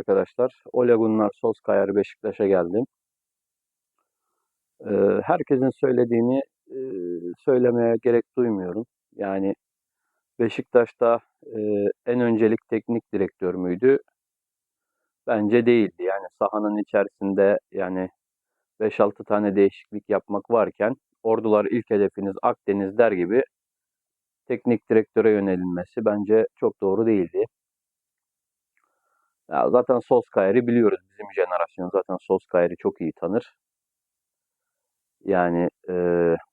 arkadaşlar. Ole Gunnar Solskjaer Beşiktaş'a geldim. Ee, herkesin söylediğini e, söylemeye gerek duymuyorum. Yani Beşiktaş'ta e, en öncelik teknik direktör müydü? Bence değildi. Yani sahanın içerisinde yani 5-6 tane değişiklik yapmak varken ordular ilk hedefiniz Akdeniz der gibi teknik direktöre yönelilmesi bence çok doğru değildi. Ya zaten Solskjaer'i biliyoruz. Bizim jenerasyon zaten Solskjaer'i çok iyi tanır. Yani e,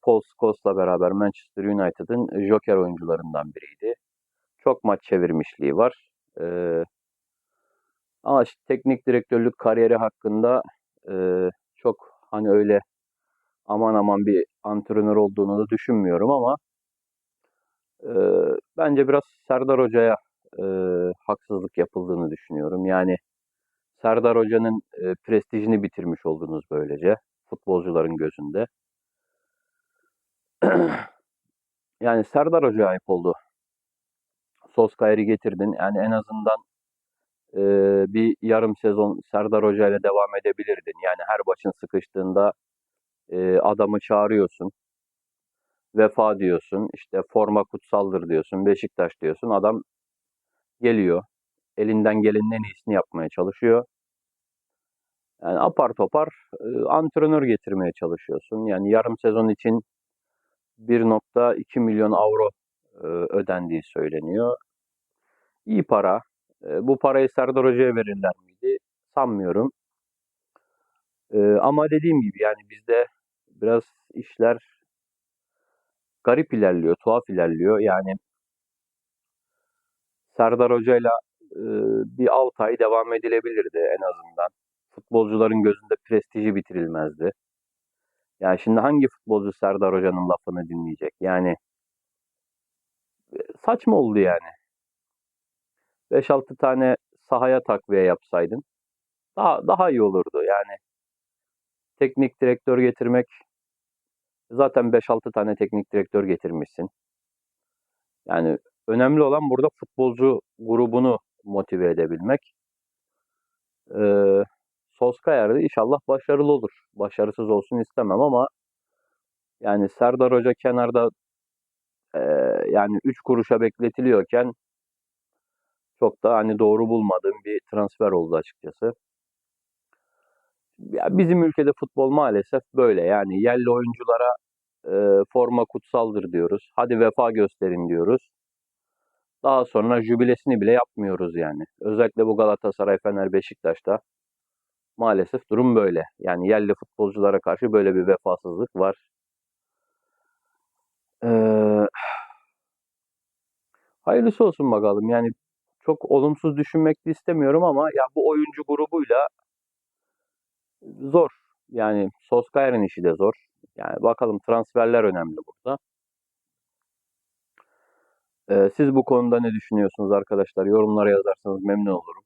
Paul Scholes'la beraber Manchester United'ın joker oyuncularından biriydi. Çok maç çevirmişliği var. E, ama işte teknik direktörlük kariyeri hakkında e, çok hani öyle aman aman bir antrenör olduğunu da düşünmüyorum ama e, bence biraz Serdar Hoca'ya e, haksızlık yapıldığını düşünüyorum. Yani Serdar Hoca'nın e, prestijini bitirmiş oldunuz böylece futbolcuların gözünde. yani Serdar Hoca'ya ayıp oldu. Solskjaer'i getirdin. Yani en azından e, bir yarım sezon Serdar Hoca ile devam edebilirdin. Yani her başın sıkıştığında e, adamı çağırıyorsun. Vefa diyorsun. işte forma kutsaldır diyorsun. Beşiktaş diyorsun. Adam geliyor. Elinden gelenin en iyisini yapmaya çalışıyor. Yani apar topar e, antrenör getirmeye çalışıyorsun. Yani yarım sezon için 1.2 milyon avro e, ödendiği söyleniyor. İyi para. E, bu parayı Serdar Hoca'ya verirler miydi? Sanmıyorum. E, ama dediğim gibi yani bizde biraz işler garip ilerliyor, tuhaf ilerliyor. Yani Serdar Hoca'yla e, bir 6 ay devam edilebilirdi en azından. Futbolcuların gözünde prestiji bitirilmezdi. Yani şimdi hangi futbolcu Serdar Hoca'nın lafını dinleyecek? Yani e, saçma oldu yani. 5-6 tane sahaya takviye yapsaydın daha daha iyi olurdu. Yani teknik direktör getirmek zaten 5-6 tane teknik direktör getirmişsin. Yani önemli olan burada futbolcu grubunu motive edebilmek. Ee, Solskjaer'de inşallah başarılı olur. Başarısız olsun istemem ama yani Serdar Hoca kenarda e, yani 3 kuruşa bekletiliyorken çok da hani doğru bulmadığım bir transfer oldu açıkçası. Ya bizim ülkede futbol maalesef böyle. Yani yerli oyunculara e, forma kutsaldır diyoruz. Hadi vefa gösterin diyoruz. Daha sonra jübilesini bile yapmıyoruz yani. Özellikle bu Galatasaray, Fener, Beşiktaş'ta maalesef durum böyle. Yani yerli futbolculara karşı böyle bir vefasızlık var. Ee, hayırlısı olsun bakalım. Yani çok olumsuz düşünmek de istemiyorum ama ya bu oyuncu grubuyla zor. Yani Solskjaer'in işi de zor. Yani bakalım transferler önemli burada. Ee, siz bu konuda ne düşünüyorsunuz arkadaşlar? Yorumlara yazarsanız memnun olurum.